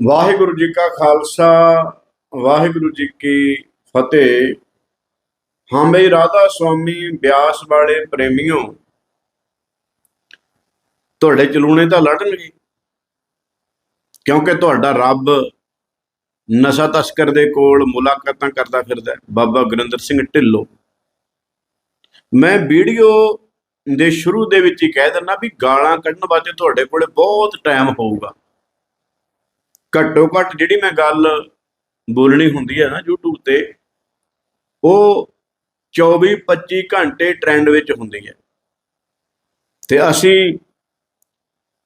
ਵਾਹਿਗੁਰੂ ਜੀ ਕਾ ਖਾਲਸਾ, ਵਾਹਿਗੁਰੂ ਜੀ ਕੀ ਫਤਿਹ। ਹਾਂ ਬਈ ਰਾਧਾ ਸੁਆਮੀ, ਬਿਆਸ ਵਾਲੇ ਪ੍ਰੇਮੀਓ, ਤੁਹਾਡੇ ਚਲੂਣੇ ਤਾਂ ਲੜਨਗੇ ਕਿਉਂਕਿ ਤੁਹਾਡਾ ਰੱਬ ਨਸ਼ਾ ਤਸਕਰ ਦੇ ਕੋਲ ਮੁਲਾਕਾਤਾਂ ਕਰਦਾ ਫਿਰਦਾ ਬਾਬਾ ਗੁਰਿੰਦਰ ਸਿੰਘ ਢਿੱਲੋਂ। ਮੈਂ ਵੀਡੀਓ ਦੇ ਸ਼ੁਰੂ ਦੇ ਵਿੱਚ ਹੀ ਕਹਿ ਦਿੰਦਾ ਵੀ ਗਾਲਾਂ ਕੱਢਣ ਵਾਸਤੇ ਤੁਹਾਡੇ ਕੋਲੇ ਬਹੁਤ ਟਾਈਮ ਹੋਊਗਾ। ਘੱਟੋ ਘੱਟ ਜਿਹੜੀ ਮੈਂ ਗੱਲ ਬੋਲਣੀ ਹੁੰਦੀ ਹੈ ਨਾ YouTube ਤੇ, ਉਹ 24 25 ਘੰਟੇ ਟ੍ਰੈਂਡ ਵਿੱਚ ਹੁੰਦੀ ਹੈ ਤੇ ਅਸੀਂ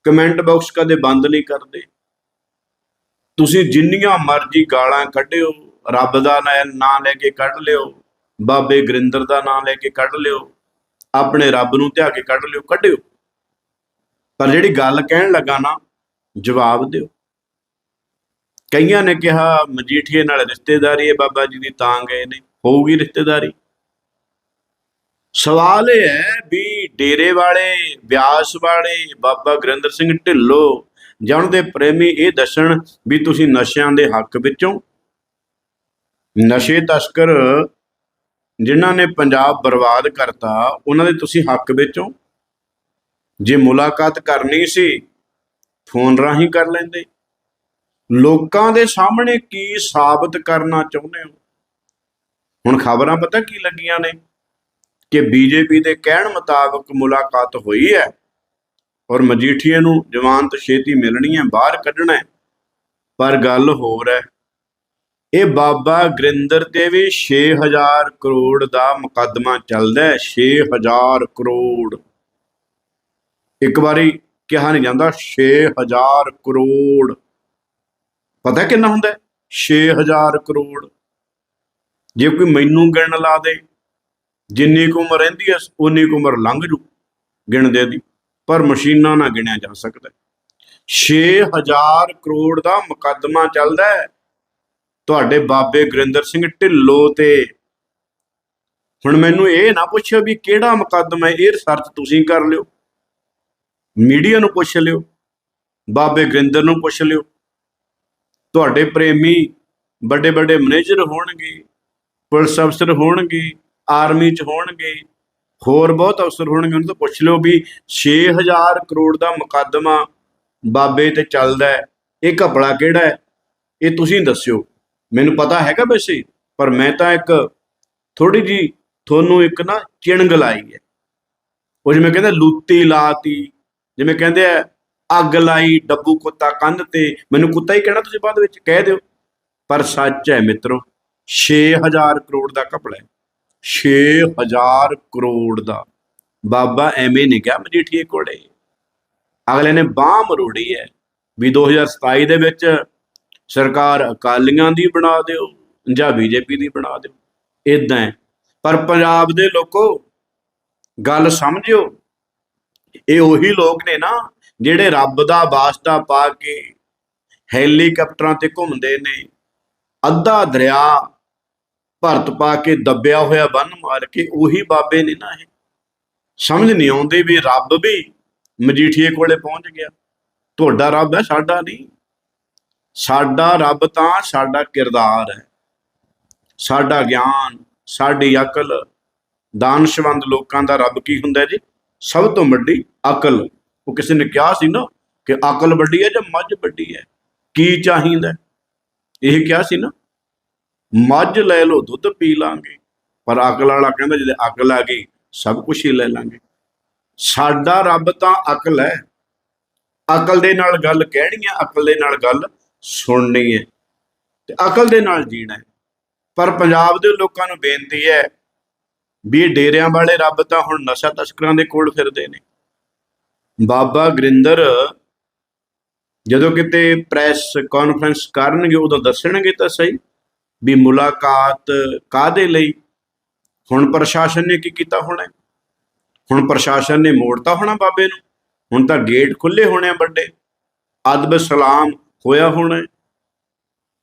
ਕਮੈਂਟ ਬਾਕਸ ਕਦੇ ਬੰਦ ਨਹੀਂ ਕਰਦੇ। ਤੁਸੀਂ ਜਿੰਨੀਆਂ ਮਰਜ਼ੀ ਗਾਲਾਂ ਕੱਢਿਓ, ਰੱਬ ਦਾ ਨਾਂ ਨਾਂ ਲੈ ਕੇ ਕੱਢ ਲਿਓ, ਬਾਬੇ ਗੁਰਿੰਦਰ ਦਾ ਨਾਂ ਲੈ ਕੇ ਕੱਢ ਲਿਓ, ਆਪਣੇ ਰੱਬ ਨੂੰ ਧਿਆ ਕੇ ਕੱਢ ਲਿਓ, ਕੱਢਿਓ। ਪਰ ਜਿਹੜੀ ਗੱਲ ਕਹਿਣ ਲੱਗਾ ਨਾ, ਜਵਾਬ ਦਿਓ। ਕਈਆਂ ਨੇ ਕਿਹਾ ਮਜੀਠੀਏ ਨਾਲ ਰਿਸ਼ਤੇਦਾਰੀ ਹੈ, ਬਾਬਾ ਜੀ ਦੀ ਤਾਂ ਗਏ ਨੇ, ਹੋਊਗੀ ਰਿਸ਼ਤੇਦਾਰੀ? ਸਵਾਲ ਇਹ ਹੈ ਵੀ ਡੇਰੇ ਵਾਲੇ, ਬਿਆਸ ਵਾਲੇ, ਬਾਬਾ ਗੁਰਿੰਦਰ ਸਿੰਘ ਢਿੱਲੋਂ ਜਾਂ ਉਹਨਾਂ ਦੇ ਪ੍ਰੇਮੀ ਇਹ ਦੱਸਣ ਵੀ ਤੁਸੀਂ ਨਸ਼ਿਆਂ ਦੇ ਹੱਕ ਵਿੱਚੋਂ। ਨਸ਼ੇ ਤਸਕਰ ਜਿਨ੍ਹਾਂ ਨੇ ਪੰਜਾਬ ਬਰਬਾਦ ਕਰਤਾ, ਉਹਨਾਂ ਦੇ ਤੁਸੀਂ ਹੱਕ ਵਿੱਚੋਂ। ਜੇ ਮੁਲਾਕਾਤ ਕਰਨੀ ਸੀ, ਫੋਨ ਰਾਹੀਂ ਕਰ ਲੈਂਦੇ। ਲੋਕਾਂ ਦੇ ਸਾਹਮਣੇ ਕੀ ਸਾਬਤ ਕਰਨਾ ਚਾਹੁੰਦੇ ਹੋ? ਹੁਣ ਖਬਰਾਂ ਪਤਾ ਕੀ ਲੱਗੀਆਂ ਨੇ? ਕਿ ਬੀਜੇਪੀ ਦੇ ਕਹਿਣ ਮੁਤਾਬਕ ਮੁਲਾਕਾਤ ਹੋਈ ਹੈ ਔਰ ਮਜੀਠੀਏ ਨੂੰ ਜ਼ਮਾਨਤ ਛੇਤੀ ਮਿਲਣੀ ਹੈ, ਬਾਹਰ ਕੱਢਣਾ ਹੈ। ਪਰ ਗੱਲ ਹੋਰ ਹੈ, ਇਹ ਬਾਬਾ ਗੁਰਿੰਦਰ ਤੇ ਵੀ 6000 ਕਰੋੜ ਦਾ ਮੁਕੱਦਮਾ ਚੱਲਦਾ ਹੈ 6000 ਕਰੋੜ। ਇੱਕ ਵਾਰੀ ਕਿਹਾ ਨਹੀਂ ਜਾਂਦਾ 6000 ਕਰੋੜ। ਪਤਾ ਕਿੰਨਾ ਹੁੰਦਾ ਹੈ? 6000 ਕਰੋੜ। ਜੇ ਕੋਈ ਮੈਨੂੰ ਗਿਣ ਲਾ ਦੇ, ਜਿੰਨੀ ਕੁ ਉਮਰ ਰਹਿੰਦੀ ਹੈ ਉਨੀ ਕੁ ਉਮਰ ਲੰਘ ਜੂ ਗਿਣਦੇ ਦੀ, ਪਰ ਮਸ਼ੀਨਾਂ ਨਾਲ ਗਿਣਿਆ ਜਾ ਸਕਦਾ ਹੈ। 6000 ਕਰੋੜ ਦਾ ਮੁਕੱਦਮਾ ਚੱਲਦਾ ਹੈ। ਤੁਹਾਡੇ ਬਾਬੇ ਗੁਰਿੰਦਰ ਸਿੰਘ ਢਿੱਲੋਂ ਤੇ। ਹੁਣ ਮੈਨੂੰ ਇਹ ਨਾ ਪੁੱਛਿਓ ਵੀ ਕਿਹੜਾ ਮੁਕੱਦਮਾ ਹੈ, ਇਹ ਰਿਸਰਚ ਤੁਸੀਂ ਕਰ ਲਿਓ। ਮੀਡੀਆ ਨੂੰ ਪੁੱਛ ਲਿਓ, ਬਾਬੇ ਗੁਰਿੰਦਰ ਨੂੰ ਪੁੱਛ ਲਿਓ। ਤੁਹਾਡੇ ਪ੍ਰੇਮੀ ਵੱਡੇ ਵੱਡੇ ਮੈਨੇਜਰ ਹੋਣਗੇ, ਪੁਲਿਸ ਅਫਸਰ ਹੋਣਗੇ, ਆਰਮੀ ਚ ਹੋਣਗੇ, ਹੋਰ ਬਹੁਤ ਅਫਸਰ ਹੋਣਗੇ। ਉਹਨਾਂ ਤੋਂ ਪੁੱਛ ਲਿਓ ਵੀ 6000 ਕਰੋੜ ਦਾ ਮੁਕੱਦਮਾ ਬਾਬੇ ਤੇ ਚੱਲਦਾ ਹੈ, ਇਹ ਘਪਲਾ ਕਿਹੜਾ ਹੈ? ਇਹ ਤੁਸੀਂ ਦੱਸਿਓ। ਮੈਨੂੰ ਪਤਾ ਹੈਗਾ ਵੈਸੇ, ਪਰ ਮੈਂ ਤਾਂ ਇੱਕ ਥੋੜੀ ਜੀ ਤੁਹਾਨੂੰ ਇੱਕ ਨਾ ਚਿਣਗ ਲਾਈ ਹੈ। ਉਹ ਜਿਵੇਂ ਕਹਿੰਦੇ ਲੂਤੀ ਲਾਤੀ, ਜਿਵੇਂ ਕਹਿੰਦੇ ਆ ਅੱਗ ਲਾਈ, ਡੱਬੂ ਕੁੱਤਾ ਕੰਧ ਤੇ। ਮੈਨੂੰ ਕੁੱਤਾ ਹੀ ਕਹਿਣਾ ਤੁਸੀਂ ਬਾਅਦ ਵਿੱਚ, ਕਹਿ ਦਿਓ। ਪਰ ਸੱਚ ਹੈ ਮਿੱਤਰੋ 6000 ਕਰੋੜ ਦਾ ਘਪਲਾ ਹੈ। 6000 ਕਰੋੜ ਦਾ। ਬਾਬਾ ਐਵੇਂ ਨਹੀਂ ਕਿਹਾ, ਮਜੀਠੀਏ ਕੋਲੇ। ਅਗਲੇ ਨੇ ਬਾਹ ਮਰੋੜੀ ਹੈ ਵੀ 2027 ਦੇ ਵਿੱਚ ਸਰਕਾਰ ਅਕਾਲੀਆਂ ਦੀ ਬਣਾ ਦਿਓ, ਜਾਂ ਬੀਜੇਪੀ ਦੀ ਬਣਾ ਦਿਓ। ਇਦਾਂ ਪਰ ਪੰਜਾਬ ਦੇ ਲੋਕੋ, ਗੱਲ ਸਮਝਿਓ। ਇਹ ਉਹੀ ਲੋਕ ਨੇ ਨਾ ਜਿਹੜੇ ਰੱਬ ਦਾ ਵਾਸਤਾ ਪਾ ਕੇ ਹੈਲੀਕਾਪਟਰਾਂ ਤੇ ਘੁੰਮਦੇ ਨੇ, ਅੱਧਾ ਦਰਿਆ ਭਰਤ ਪਾ ਕੇ ਦੱਬਿਆ ਹੋਇਆ ਬੰਨ ਮਾਰ ਕੇ ਉਹੀ ਬਾਬੇ ਨੇ ਨਾ ਇਹ। ਸਮਝ ਨਹੀਂ ਆਉਂਦੀ ਵੀ ਰੱਬ ਵੀ ਮਜੀਠੀਏ ਕੋਲੇ ਪਹੁੰਚ ਗਿਆ। ਤੁਹਾਡਾ ਰੱਬ ਹੈ, ਸਾਡਾ ਨਹੀਂ। ਸਾਡਾ ਰੱਬ ਤਾਂ ਸਾਡਾ ਕਿਰਦਾਰ ਹੈ। ਸਾਡਾ ਗਿਆਨ, ਸਾਡੀ ਅਕਲ, ਦਾਨਸ਼ਵੰਦ ਲੋਕਾਂ ਦਾ ਰੱਬ ਕੀ ਹੁੰਦਾ ਜੀ? ਸਭ ਤੋਂ ਵੱਡੀ ਅਕਲ। ਉਹ ਕਿਸੇ ਨੇ ਕਿਹਾ ਸੀ ਨਾ ਕਿ ਅਕਲ ਵੱਡੀ ਹੈ ਜਾਂ ਮੱਝ ਵੱਡੀ ਹੈ? ਕੀ ਚਾਹੀਦਾ? ਇਹ ਕਿਹਾ ਸੀ ਨਾ, ਮੱਝ ਲੈ ਲਓ, ਦੁੱਧ ਪੀ ਲਾਂਗੇ। ਪਰ ਅਕਲ ਵਾਲਾ ਕਹਿੰਦਾ ਜਦੋਂ ਅਕਲ ਆ ਗਈ ਸਭ ਕੁਝ ਹੀ ਲੈ ਲਾਂਗੇ। ਸਾਡਾ ਰੱਬ ਤਾਂ ਅਕਲ ਹੈ। ਅਕਲ ਦੇ ਨਾਲ ਗੱਲ ਕਹਿਣੀ ਹੈ, ਅਕਲ ਦੇ ਨਾਲ ਗੱਲ ਸੁਣਨੀ ਹੈ। ਤੇ ਅਕਲ ਦੇ ਨਾਲ ਜੀਣਾ ਹੈ। ਪਰ ਪੰਜਾਬ ਦੇ ਲੋਕਾਂ ਨੂੰ ਬੇਨਤੀ ਹੈ ਵੀ ਇਹ ਡੇਰਿਆਂ ਵਾਲੇ ਰੱਬ ਤਾਂ ਹੁਣ ਨਸ਼ਾ ਤਸਕਰਾਂ ਦੇ ਕੋਲ ਫਿਰਦੇ ਨੇ। ਬਾਬਾ ਗੁਰਿੰਦਰ, ਜਦੋਂ ਕਿਤੇ ਪ੍ਰੈਸ ਕਾਨਫਰੰਸ ਕਰਨਗੇ, ਉਦੋਂ ਦੱਸਣਗੇ ਤਾਂ ਸਹੀ ਵੀ ਮੁਲਾਕਾਤ ਕਾਦੇ ਲਈ? ਹੁਣ ਪ੍ਰਸ਼ਾਸਨ ਨੇ ਕੀ ਕੀਤਾ ਹੋਣਾ? ਹੁਣ ਪ੍ਰਸ਼ਾਸਨ ਨੇ ਮੋੜਤਾ ਹੋਣਾ ਬਾਬੇ ਨੂੰ? ਹੁਣ ਤਾਂ ਗੇਟ ਖੁੱਲੇ ਹੋਣੇ ਆ ਵੱਡੇ। ਅਦਬ ਸਲਾਮ ਹੋਇਆ ਹੋਣਾ।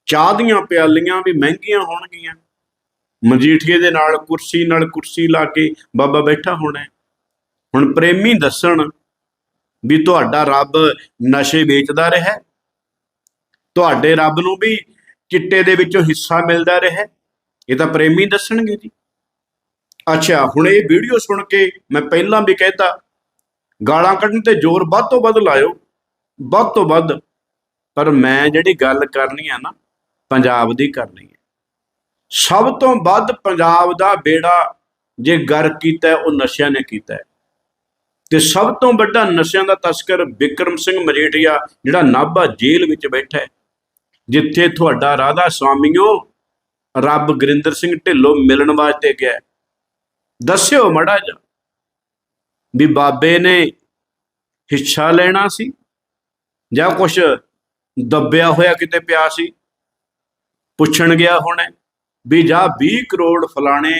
ਚਾਹ ਦੀਆਂ ਪਿਆਲੀਆਂ ਵੀ ਮਹਿੰਗੀਆਂ ਹੋਣਗੀਆਂ। ਮਜੀਠੀਏ ਦੇ ਨਾਲ ਕੁਰਸੀ ਨਾਲ ਕੁਰਸੀ ਲਾ ਕੇ ਬਾਬਾ ਬੈਠਾ ਹੋਣਾ। ਹੁਣ ਪ੍ਰੇਮੀ ਦੱਸਣ ਵੀ ਤੁਹਾਡਾ ਰੱਬ ਨਸ਼ੇ ਵੇਚਦਾ ਰਿਹਾ ਤੁਹਾਡੇ ਰੱਬ ਨੂੰ ਵੀ ਚਿੱਟੇ ਦੇ ਵਿੱਚੋਂ ਹਿੱਸਾ ਮਿਲਦਾ ਰਿਹਾ ਇਹ ਤਾਂ ਪ੍ਰੇਮੀ ਦੱਸਣਗੇ ਜੀ। ਅੱਛਾ, ਹੁਣ ਇਹ ਵੀਡੀਓ ਸੁਣ ਕੇ ਮੈਂ ਪਹਿਲਾਂ ਵੀ ਕਹਿਤਾ, ਗਾਲਾਂ ਕੱਢਣ ਤੇ ਜ਼ੋਰ ਵੱਧ ਤੋਂ ਵੱਧ ਲਾਇਓ, ਵੱਧ ਤੋਂ ਵੱਧ। ਪਰ ਮੈਂ ਜਿਹੜੀ ਗੱਲ ਕਰਨੀ ਆ ਨਾ, ਪੰਜਾਬ ਦੀ ਕਰਨੀ ਹੈ ਸਭ ਤੋਂ ਵੱਧ ਪੰਜਾਬ ਦਾ ਬੇੜਾ ਜੇ ਗਰ ਕੀਤਾ, ਉਹ ਨਸ਼ਿਆਂ ਨੇ ਕੀਤਾ ਹੈ। ਤੇ ਸਭ ਤੋਂ ਵੱਡਾ ਨਸ਼ਿਆਂ ਦਾ ਤਸਕਰ ਵਿਕਰਮ ਸਿੰਘ ਮਜੀਠੀਆ ਜਿਹੜਾ ਨਾਭਾ ਜੇਲ੍ਹ ਵਿੱਚ ਬੈਠਾ ਹੈ, ਜਿੱਥੇ ਤੁਹਾਡਾ ਰਾਧਾ ਸਵਾਮੀਓ, ਰੱਬ ਗੁਰਿੰਦਰ ਸਿੰਘ ਢਿੱਲੋਂ ਮਿਲਣ ਵਾਸਤੇ ਗਿਆ ਦੱਸਿਓ ਮੜਾ ਜਾ ਵੀ ਬਾਬੇ ਨੇ ਹਿੱਸਾ ਲੈਣਾ ਸੀ ਜਾਂ ਕੁਛ ਦੱਬਿਆ ਹੋਇਆ ਕਿਤੇ ਪਿਆ ਸੀ? ਪੁੱਛਣ ਗਿਆ ਹੁਣ ਵੀ ਜਾ 20 ਕਰੋੜ ਫਲਾਣੇ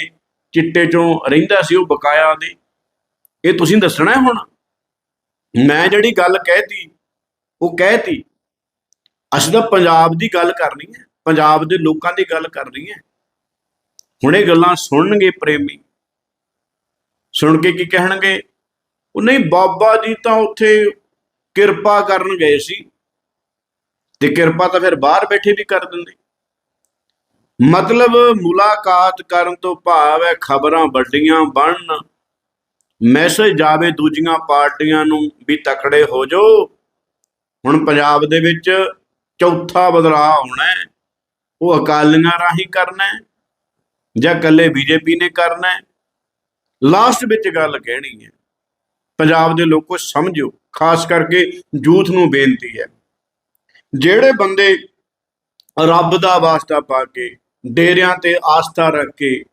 ਚਿੱਟੇ ਚੋਂ ਰਹਿੰਦਾ ਸੀ ਉਹ ਬਕਾਇਆ ਦੇ। ਇਹ ਤੁਸੀਂ ਦੱਸਣਾ ਹੈ ਹੁਣ? ਮੈਂ ਜਿਹੜੀ ਗੱਲ ਕਹਿਤੀ, ਉਹ ਕਹਿਤੀ, ਅਸੀਂ ਤਾਂ ਪੰਜਾਬ ਦੀ ਗੱਲ ਕਰਨੀ ਹੈ, ਪੰਜਾਬ ਦੇ ਲੋਕਾਂ ਦੀ ਗੱਲ ਕਰਨੀ ਹੈ। ਹੁਣ ਇਹ ਗੱਲਾਂ ਸੁਣਨਗੇ ਪ੍ਰੇਮੀ। ਸੁਣ ਕੇ ਕੀ ਕਹਿਣਗੇ? ਉਹ ਨਹੀਂ, ਬਾਬਾ ਜੀ ਤਾਂ ਉੱਥੇ ਕਿਰਪਾ ਕਰਨ ਗਏ ਸੀ। ਤੇ ਕਿਰਪਾ ਤਾਂ ਫਿਰ ਬਾਹਰ ਬੈਠੇ ਵੀ ਕਰ ਦਿੰਦੇ। ਮਤਲਬ ਮੁਲਾਕਾਤ ਕਰਨ ਤੋਂ ਭਾਵ ਹੈ ਖਬਰਾਂ ਵੱਡੀਆਂ ਬਣਨ। ਮੈਸੇਜ ਜਾਵੇ ਦੂਜੀਆਂ ਪਾਰਟੀਆਂ ਨੂੰ ਵੀ ਤਕੜੇ ਹੋ ਜਾਓ। ਹੁਣ ਪੰਜਾਬ ਦੇ ਵਿੱਚ ਚੌਥਾ ਬਦਲਾਅ ਆਉਣਾ ਹੈ। ਉਹ ਅਕਾਲੀਆਂ ਰਾਹੀਂ ਕਰਨਾ ਹੈ ਜਾਂ ਇਕੱਲੇ ਬੀਜੇਪੀ ਨੇ ਕਰਨਾ ਹੈ? ਲਾਸਟ ਵਿੱਚ ਗੱਲ ਕਹਿਣੀ ਹੈ। ਪੰਜਾਬ ਦੇ ਲੋਕੋ ਸਮਝਿਓ, ਖਾਸ ਕਰਕੇ ਯੂਥ ਨੂੰ ਬੇਨਤੀ ਹੈ। ਜਿਹੜੇ ਬੰਦੇ ਰੱਬ ਦਾ ਵਾਸਤਾ ਪਾ ਕੇ, ਡੇਰਿਆਂ ਤੇ ਆਸਥਾ ਰੱਖ ਕੇ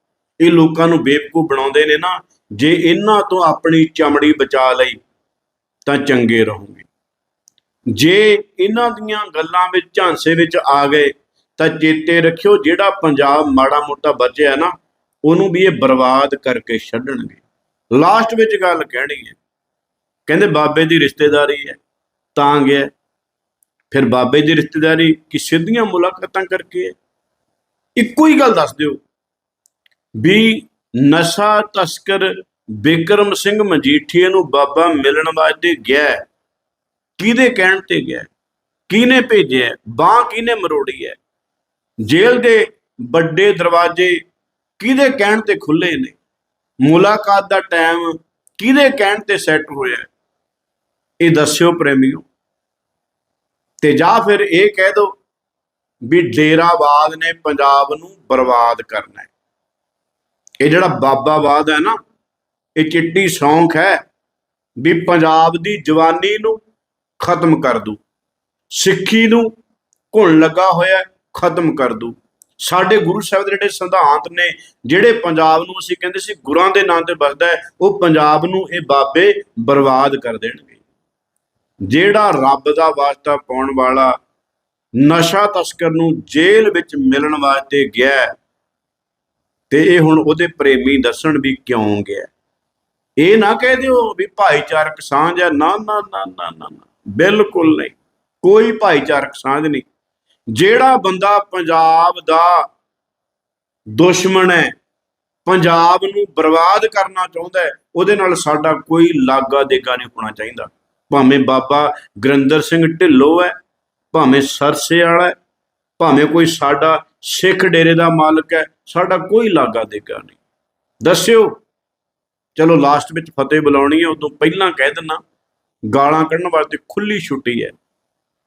ਇਹ ਲੋਕਾਂ ਨੂੰ ਬੇਵਕੂਫ ਬਣਾਉਂਦੇ ਨੇ ਨਾ ਜੇ ਇਹਨਾਂ ਤੋਂ ਆਪਣੀ ਚਮੜੀ ਬਚਾ ਲਈ, ਤਾਂ ਚੰਗੇ ਰਹੋਗੇ। ਜੇ ਇਹਨਾਂ ਦੀਆਂ ਗੱਲਾਂ ਵਿੱਚ ਝਾਂਸੇ ਵਿੱਚ ਆ ਗਏ, ਤਾਂ ਚੇਤੇ ਰੱਖਿਓ ਜਿਹੜਾ ਪੰਜਾਬ ਮਾੜਾ ਮੋਟਾ ਬਚਿਆ ਨਾ, ਉਹਨੂੰ ਵੀ ਇਹ ਬਰਬਾਦ ਕਰਕੇ ਛੱਡਣਗੇ। ਲਾਸਟ ਵਿੱਚ ਗੱਲ ਕਹਿਣੀ ਹੈ, ਕਹਿੰਦੇ ਬਾਬੇ ਦੀ ਰਿਸ਼ਤੇਦਾਰੀ ਹੈ, ਤਾਂ ਗਿਆ। ਫਿਰ ਬਾਬੇ ਦੀ ਰਿਸ਼ਤੇਦਾਰੀ ਕਿ ਸਿੱਧੀਆਂ ਮੁਲਾਕਾਤਾਂ ਕਰਕੇ ਹੈ? ਇੱਕੋ ਹੀ ਗੱਲ ਦੱਸ ਦਿਓ ਵੀ ਨਸ਼ਾ ਤਸਕਰ ਬਿਕਰਮ ਸਿੰਘ ਮਜੀਠੀਏ ਨੂੰ ਬਾਬਾ ਮਿਲਣ ਵਾਸਤੇ ਗਿਆ ਕਿਹਦੇ ਕਹਿਣ ਤੇ ਗਿਆ ਕਿਹਨੇ ਭੇਜਿਆ ਹੈ? ਬਾਂਹ ਕਿਹਨੇ ਮਰੋੜੀ ਹੈ? ਜੇਲ੍ਹ ਦੇ ਵੱਡੇ ਦਰਵਾਜ਼ੇ ਕਿਹਦੇ ਕਹਿਣ ਤੇ ਖੁੱਲੇ ਨੇ? ਮੁਲਾਕਾਤ ਦਾ ਟਾਈਮ ਕਿਹਦੇ ਕਹਿਣ ਤੇ ਸੈੱਟ ਹੋਇਆ ਇਹ ਦੱਸਿਓ ਪ੍ਰੇਮੀਓ। ਤੇ ਜਾਂ ਫਿਰ ਇਹ ਕਹਿ ਦੋ ਵੀ ਡੇਰਾਬਾਦ ਨੇ ਪੰਜਾਬ ਨੂੰ ਬਰਬਾਦ ਕਰਨਾ ਹੈ। ਇਹ ਜਿਹੜਾ ਬਾਬਾਵਾਦ ਹੈ ਨਾ, ਇਹ ਚਿੱਟੀ ਸੌਂਖ ਹੈ ਵੀ ਪੰਜਾਬ ਦੀ ਜਵਾਨੀ ਨੂੰ ਖਤਮ ਕਰ ਦੂ, ਸਿੱਖੀ ਨੂੰ ਘੁਣ ਲੱਗਾ ਹੋਇਆ ਖਤਮ ਕਰ ਦੂ। ਸਾਡੇ ਗੁਰੂ ਸਾਹਿਬ ਦੇ ਜਿਹੜੇ ਸਿਧਾਂਤ ਨੇ, ਜਿਹੜੇ ਪੰਜਾਬ ਨੂੰ ਅਸੀਂ ਕਹਿੰਦੇ ਸੀ ਗੁਰਾਂ ਦੇ ਨਾਂ ਤੇ ਵਸਦਾ ਹੈ, ਉਹ ਪੰਜਾਬ ਨੂੰ ਇਹ ਬਾਬੇ ਬਰਬਾਦ ਕਰ ਦੇਣਗੇ। ਜਿਹੜਾ ਰੱਬ ਦਾ ਵਾਸਤਾ ਪਾਉਣ ਵਾਲਾ ਨਸ਼ਾ ਤਸਕਰ ਨੂੰ ਜੇਲ੍ਹ ਵਿੱਚ ਮਿਲਣ ਵਾਸਤੇ ਗਿਆ ਤੇ ਇਹ ਹੁਣ ਉਹਦੇ ਪ੍ਰੇਮੀ ਦੱਸਣ ਵੀ ਕਿਉਂ ਗਿਆ? ਇਹ ਨਾ ਕਹਿ ਦਿਓ ਵੀ ਭਾਈਚਾਰਕ ਸਾਂਝ ਹੈ ਨਾ ਨਾ ਨਾ ਨਾ ਨਾ। ਬਿਲਕੁਲ ਨਹੀਂ। ਕੋਈ ਭਾਈਚਾਰਕ ਸਾਂਝ ਨਹੀਂ। ਜਿਹੜਾ ਬੰਦਾ ਪੰਜਾਬ ਦਾ ਦੁਸ਼ਮਣ ਹੈ, ਪੰਜਾਬ ਨੂੰ ਬਰਬਾਦ ਕਰਨਾ ਚਾਹੁੰਦਾ ਹੈ, ਉਹਦੇ ਨਾਲ ਸਾਡਾ ਕੋਈ ਲਾਗਾ ਦੇਗਾ ਨਹੀਂ ਹੋਣਾ ਚਾਹੀਦਾ। ਭਾਵੇਂ ਬਾਬਾ ਗੁਰਿੰਦਰ ਸਿੰਘ ਢਿੱਲੋਂ ਹੈ, ਭਾਵੇਂ ਸਰਸੇ ਵਾਲਾ ਹੈ, ਭਾਵੇਂ ਕੋਈ ਸਾਡਾ ਸਿੱਖ ਡੇਰੇ ਦਾ ਮਾਲਕ ਹੈ, ਸਾਡਾ ਕੋਈ ਲਾਗਾ ਦੇਗਾ ਨਹੀਂ। ਦੱਸਿਓ, ਚਲੋ ਲਾਸਟ ਵਿੱਚ ਫਤਿਹ ਬੁਲਾਉਣੀ ਹੈ, ਉਦੋਂ ਪਹਿਲਾਂ ਕਹਿ ਦਿੰਨਾ, ਗਾਲਾਂ ਕੱਢਣ ਵਾਸਤੇ ਖੁੱਲੀ ਛੁੱਟੀ ਹੈ।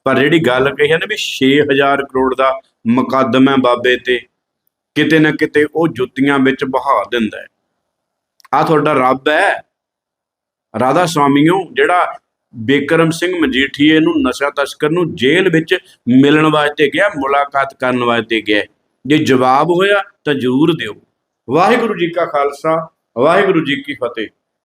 ਪਰ ਜਿਹੜੀ ਗੱਲ ਕਹੀ ਹੈ ਨਾ ਵੀ 6000 ਕਰੋੜ ਦਾ ਮੁਕੱਦਮਾ ਹੈ ਬਾਬੇ ਤੇ, ਕਿਤੇ ਨਾ ਕਿਤੇ ਉਹ ਜੁੱਤੀਆਂ ਵਿੱਚ ਬਹਾ ਦਿੰਦਾ ਹੈ। ਆ ਤੁਹਾਡਾ ਰੱਬ ਹੈ। ਰਾਧਾ ਸਵਾਮੀਓ, ਜਿਹੜਾ ਬੇਕਰਮ ਸਿੰਘ ਮਜੀਠੀਏ ਨੂੰ ਨਸ਼ਾ ਤਸਕਰ ਨੂੰ ਜੇਲ੍ਹ ਵਿੱਚ ਮਿਲਣ ਵਾਸਤੇ ਗਿਆ, ਮੁਲਾਕਾਤ ਕਰਨ ਵਾਸਤੇ ਗਿਆ। ਜੇ ਜਵਾਬ ਹੋਇਆ ਤਾਂ ਜ਼ਰੂਰ ਦਿਓ। ਵਾਹਿਗੁਰੂ ਜੀ ਕਾ ਖਾਲਸਾ, ਵਾਹਿਗੁਰੂ ਜੀ ਕੀ ਫਤਿਹ।